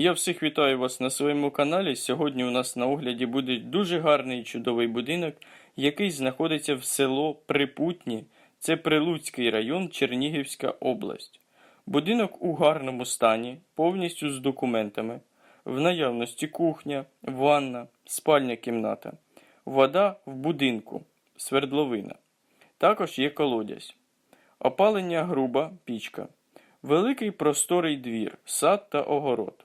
Я всіх вітаю вас на своєму каналі. Сьогодні у нас на огляді буде дуже гарний і чудовий будинок, який знаходиться в село Припутні. Це Прилуцький район, Чернігівська область. Будинок у гарному стані, повністю з документами. В наявності кухня, ванна, спальня кімната. Вода в будинку, свердловина. Також є колодязь. Опалення груба пічка. Великий просторий двір, сад та огород.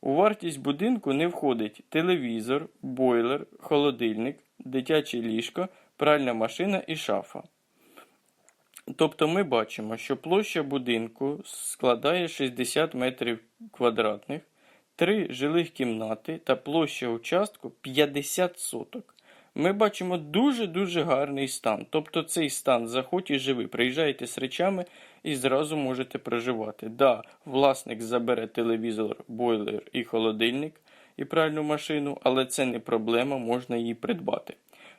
У вартість будинку не входить телевізор, бойлер, холодильник, дитяче ліжко, пральна машина і шафа. Тобто ми бачимо, що площа будинку складає 60 метрів квадратних, 3 жилих кімнати та площа участку 50 соток. Ми бачимо дуже-дуже гарний стан. Тобто цей стан заходь і живи. Приїжджаєте з речами і зразу можете проживати. Да, власник забере телевізор, бойлер і холодильник і пральну машину, але це не проблема, можна її придбати.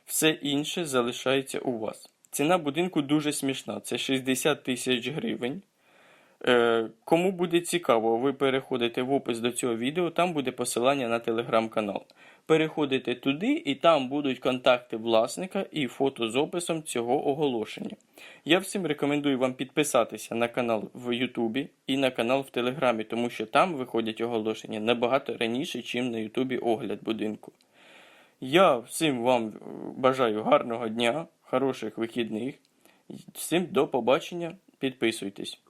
Все інше залишається у вас. Ціна будинку дуже смішна. Це 60 тисяч гривень. Е, Кому буде цікаво, ви переходите в опис до цього відео, там буде посилання на телеграм-канал. Переходите туди, і там будуть контакти власника і фото з описом цього оголошення. Я всім рекомендую вам підписатися на канал в Ютубі і на канал в Телеграмі, тому що там виходять оголошення набагато раніше, ніж на Ютубі огляд будинку. Я всім вам бажаю гарного дня, хороших вихідних. Всім до побачення. Підписуйтесь.